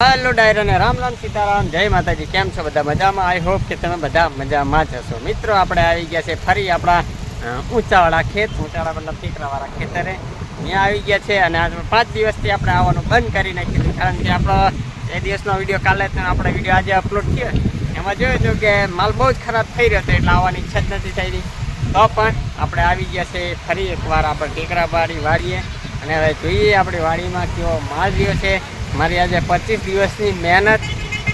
Hello ડાયર અને રામ રામ સીતારામ. જય માતાજી, કેમ છો બધા? મજામાં? આઈ હોપ કે તમે બધા મજામાં જ હશો. મિત્રો, આપણે આવી ગયા છે ફરી આપણા ઊંચાવાળા ખેત, ઊંચાવાળા મતલબ ટેકરાવાળા ખેતરે. ત્યાં આવી ગયા છે અને આજે પાંચ દિવસથી આપણે આવવાનું બંધ કરી નાખ્યું કારણ કે આપણો એ દિવસનો વીડિયો કાલે આપણે વીડિયો આજે અપલોડ થયો. એમાં જોયું હતું કે માલ બહુ જ ખરાબ થઈ રહ્યો હતો, એટલે આવવાની ઈચ્છા જ નથી થઈ તો પણ આપણે આવી ગયા છે ફરી એકવાર આપણે ટેકરાવાળી વાડીએ. અને હવે જોઈએ આપણી વાડીમાં કેવો માલ રહ્યો છે. મારી આજે પચીસ દિવસની મહેનત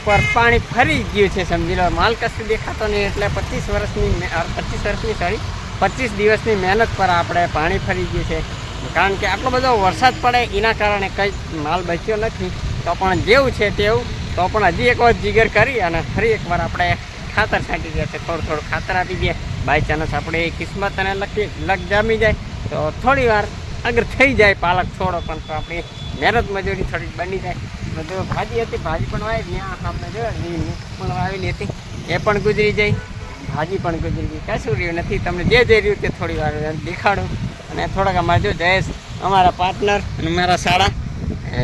પર પાણી ફરી ગયું છે, સમજી લો. માલ કશું દેખાતો નહીં એટલે પચીસ વર્ષની પચીસ વર્ષની સોરી પચીસ દિવસની મહેનત પર આપણે પાણી ફરી ગયું છે. કારણ કે આટલો બધો વરસાદ પડે એના કારણે કંઈ માલ બચ્યો નથી. તો પણ જેવું છે તેવું. તો પણ હજી એક વખત જીગર કરી અને ફરી એકવાર આપણે ખાતર છાંટી દે છે થોડું થોડું ખાતર આપી દે બાય ચાન્સ આપણે કિસ્મત અને લકી લક જામી જાય. તો થોડી વાર અગર થઈ જાય પાલક છોડો, પણ તો આપણી મહેનત મજૂરી થોડી બની જાય. અને ભાજી હતી, ભાજી પણ વાવી, ત્યાં સામે જો પણ વાવેલી હતી. એ પણ ગુજરી જાય. ભાજી પણ ગુજરી ગઈ. કશું રહ્યું નથી. તમને જે જે રહ્યું તે થોડી વાર દેખાડું. અને થોડાક અમારે જો જયેશ, અમારા પાર્ટનર અને મારા શાળા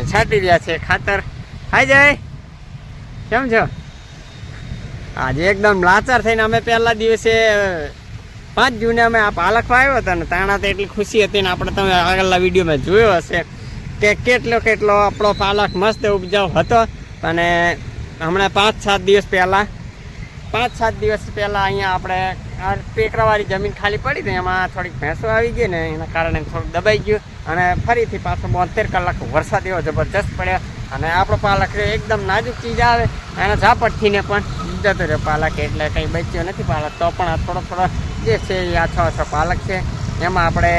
છાંટી રહ્યા છે ખાતર. હાય જય! કેમ છો? આજે એકદમ લાચાર થઈને અમે પહેલા દિવસે પાંચ જૂને અમે આ પાલક વાવ્યો હતો ને તાણા તો એટલી ખુશી હતી ને આપણે તમે આગળના વિડીયોમાં જોયો હશે કે કેટલો કેટલો આપણો પાલક મસ્ત ઉપજાવ હતો. અને હમણાં પાંચ સાત દિવસ પહેલાં, પાંચ સાત દિવસ પહેલાં અહીંયા આપણે આ ટેકરાવાળી જમીન ખાલી પડી હતી એમાં થોડીક ભેંસો આવી ગઈ ને એના કારણે થોડુંક દબાઈ ગયું અને ફરીથી પાછો બોતેર કલાક વરસાદ એવો જબરજસ્ત પડ્યો. અને આપણો પાલક એકદમ નાજુક ચીજ આવે, એના ઝાપટથીને પણ જતો રહ્યો પાલક એટલે કંઈ બચ્યો નથી પાલક. તો પણ આ થોડો થોડો જે છે એ આછો આછો પાલક છે. એમાં આપણે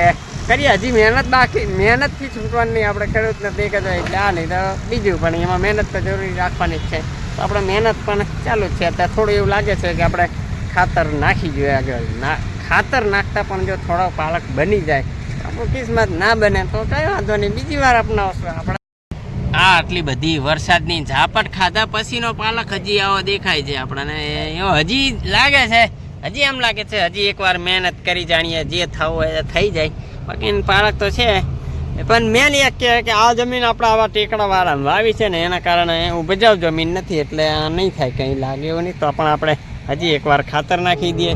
કરીએ, હજી મહેનત બાકી, મહેનતથી છૂટવાની આપણે ખેડૂતને તે કહેતો એટલે આ નહીં તો બીજું, પણ એમાં મહેનત તો જરૂરી રાખવાની જ છે. તો આપણે મહેનત પણ ચાલુ જ છે. અત્યારે થોડું એવું લાગે છે કે આપણે ખાતર નાખી જોઈએ આગળ. ના, ખાતર નાખતા પણ જો થોડો પાલક બની જાય આપણું કિસ્મત ના બને તો કઈ વાંધો નહીં. બીજી વાર અપનાવશું આપણે. આ આટલી બધી વરસાદની ઝાપટ ખાધા પછીનો પાલક હજી આવો દેખાય છે આપણને. એવો હજી લાગે છે. હજી એમ લાગે છે, હજી એકવાર મહેનત કરી જાણીએ જે થવું હોય થઈ જાય. બાકી પાલક તો છે. પણ મેન એક કહેવાય કે આ જમીન આપણે આવા ટેકડાવાળા વાવી છે ને એના કારણે ઉપજાવ જમીન નથી એટલે આ નહીં થાય, કંઈ લાગે એવું નહીં. તો પણ આપણે હજી એકવાર ખાતર નાખી દઈએ.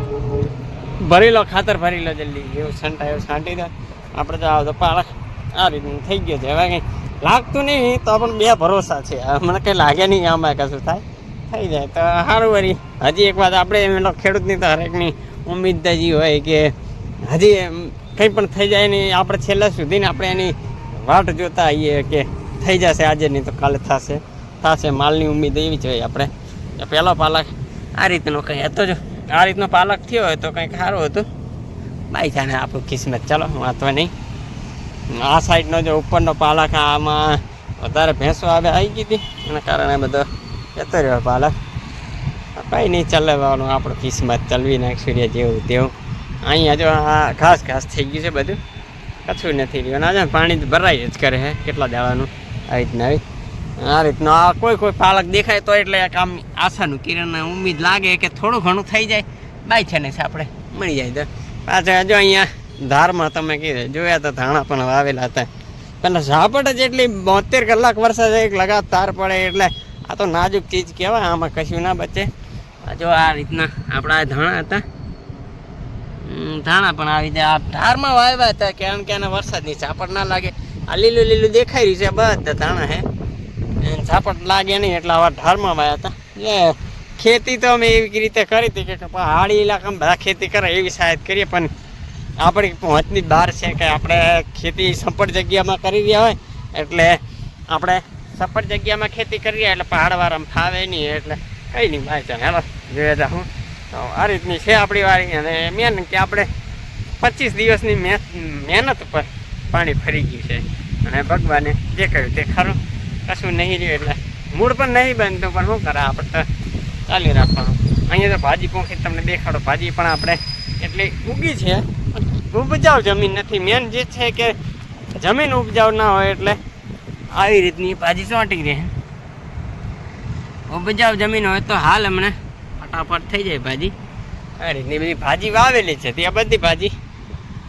ભરી લો ખાતર ભરી લો જલ્દી. એવું છંટાયો છાંટી દો. આપણે તો આ પાલક આ રીતનું થઈ ગયો છે. હવે કંઈ લાગતું નહીં, તો પણ બે ભરોસા છે. મને કંઈ લાગે નહીં, આમાં કશું થાય? થઈ જાય. તો સારું વળી. હજી એક વાત આપણે એમ ખેડૂતની તો હરેકની ઉમ્મીદ જ હોય કે હજી કંઈ પણ થઈ જાય ને આપણે છેલ્લા સુધીને આપણે એની વાટ જોતા આવીએ કે થઈ જશે. આજે નહીં તો કાલે થશે. થશે માલની ઉમ્મીદ એવી જ હોય આપણે. પહેલો પાલક આ રીતનો કંઈ હતો જ. આ રીતનો પાલક થયો હોય તો કંઈક સારું હતું. બાઈ જાણે આપણું કિસ્મત. ચાલો વાંચવા નહીં. આ સાઈડનો જે ઉપરનો પાલક આમાં વધારે ભેંસો આવે આવી ગઈ હતી. એના કારણે બધો જતો રહ્યો પાલક કંઈ નહીં ચલાવવાનું, આપણું કિસ્મત ચલવી નાખશું રે જેવું તેવું. અહીંયા જો આ ઘાસ ઘાસ થઈ ગયું છે બધું. કશું નથી રહ્યું. અને આજે પાણી ભરાય જ કરે છે કેટલા દેવાનું આવી રીતના આવી. આ રીતનો આ કોઈ કોઈ પાલક દેખાય તો એટલે કામ આશાનું કિરણ ઉમ્મીદ લાગે કે થોડું ઘણું થઈ જાય. બાય છે ને આપણે મળી જાય તો. પાછા જો અહીંયા ધારમાં તમે કીધું, જોયા તો ધાણા પણ વાવેલા હતા. પેલા ઝાપટ જ એટલી બોતેર કલાક વરસાદ એક લગાતાર પડે એટલે આ તો નાજુક ચીજ કહેવાય, આમાં કશું ના બચે. જો આ રીતના આપણા ધાણા હતા. ધાણા પણ આવી જાય. આ ધારમાં વાવ્યા હતા કારણ કે એને વરસાદની ઝાપટ ના લાગે. આ લીલું લીલું દેખાઈ રહ્યું છે બધા ધાણા હે. ઝાપટ લાગે નહીં એટલે આવા ધારમાં વાયા હતા. એ ખેતી તો અમે એવી રીતે કરી હતી કે પહાડી ઇલાકામાં બધા ખેતી કરે એવી શાયદ કરીએ, પણ આપણી પહોંચની બહાર છે કે આપણે ખેતી સપટ જગ્યામાં કરી રહ્યા હોય, એટલે આપણે સપટ જગ્યામાં ખેતી કરીએ એટલે પહાડવાળામાં ફાવે નહીં, એટલે કંઈ નહીં ચાલ, હેલો જોઈએ જા હું. તો આ રીતની છે આપણી વાળી અને મેન કે આપણે પચીસ દિવસની મહેનત પર પાણી ફરી ગયું છે. અને ભગવાને જે કહ્યું તે ખરું, કશું નહીં રહ્યું, એટલે મૂળ પણ નહીં બનતું, પણ શું કરે, આપણે તો ચાલી રાખવાનું. અહીંયા તો ભાજી પોખી તમને દેખાડો, ભાજી પણ આપણે એટલી ઉગી છે ઉપજાવ જમીન નથી. મેન જે છે કે જમીન ઉપજાવ ના હોય એટલે આવી રીતની ભાજી ચોંટી રહે. ઉપજાવ જમીન હોય તો હાલ હમણે ફટાફટ થઈ જાય ભાજી. આ રીતની બધી ભાજી વાવેલી છે. ત્યાં બધી ભાજી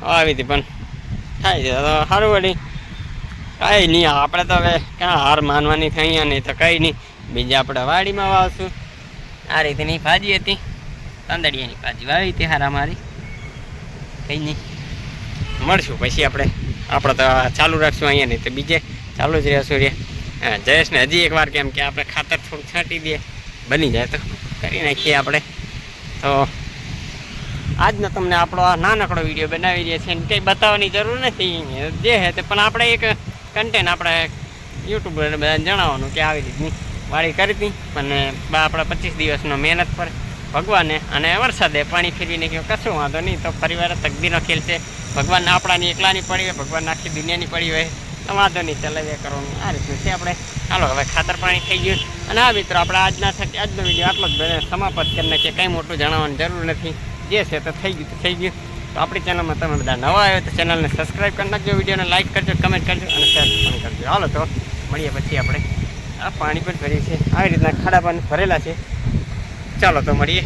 વાવી હતી, પણ થાય છે. તો સારું વળી કાંઈ નહીં. આપણે તો હવે ક્યાં હાર માનવાની થઈ અહીંયા નહીં તો કંઈ નહીં. બીજા આપણે વાડીમાં વાવશું. આ રીતની ભાજી હતી. તાંદડિયાની ભાજી વાવી હતી હારા મારી. કંઈ નહીં. મળશું. પછી આપણે આપણે તો ચાલુ રાખશું અહીંયા નહીં તો બીજે ચાલુ જ રહેશું રે. જયેશને હજી એકવાર કેમ કે આપણે ખાતર થોડું છાંટી દઈએ. બની જાય તો કરી નાખીએ આપણે. તો આજનો તમને આપણો આ નાનકડો વીડિયો બનાવી દે છે કંઈ બતાવવાની જરૂર નથી. જે હે તે, પણ આપણે એક કન્ટેન્ટ આપણે યુટ્યુબ બધાને જણાવવાનું કે આવી રીતની વાડી કરી હતી. અને આપણા પચીસ દિવસનો મહેનત પર ભગવાને અને વરસાદે પાણી ફેરવીને કહ્યું, કશું વાંધો નહીં, તો ફરીવાર તકદીનો ખેલ છે. ભગવાન આપણાની એકલાની પડી હોય ભગવાન આખી દુનિયાની પડી હોય, તો વાંધો નહીં ચલાવ્યા કરવાનું. આ રીતનું છે આપણે. ચાલો હવે ખાતર પાણી થઈ ગયું અને આ મિત્રો, આપણે આજના થકી આજનો વીડિયો આટલો જ સમાપ્ત કરી નાખીએ. કંઈ મોટું જણાવવાની જરૂર નથી. જે છે તો થઈ ગયું, તો થઈ ગયું. તો આપણી ચેનલમાં તમે બધા નવા આવ્યો તો ચેનલને સબસ્ક્રાઈબ કરી નાખજો, વિડીયોને લાઈક કરજો, કમેન્ટ કરજો અને શેર પણ કરજો. હાલો, તો મળીએ પછી આપણે. આ પાણી પણ ભરીએ છીએ આવી રીતના ખાડા પાણી ભરેલા છે. ચાલો તો મળીએ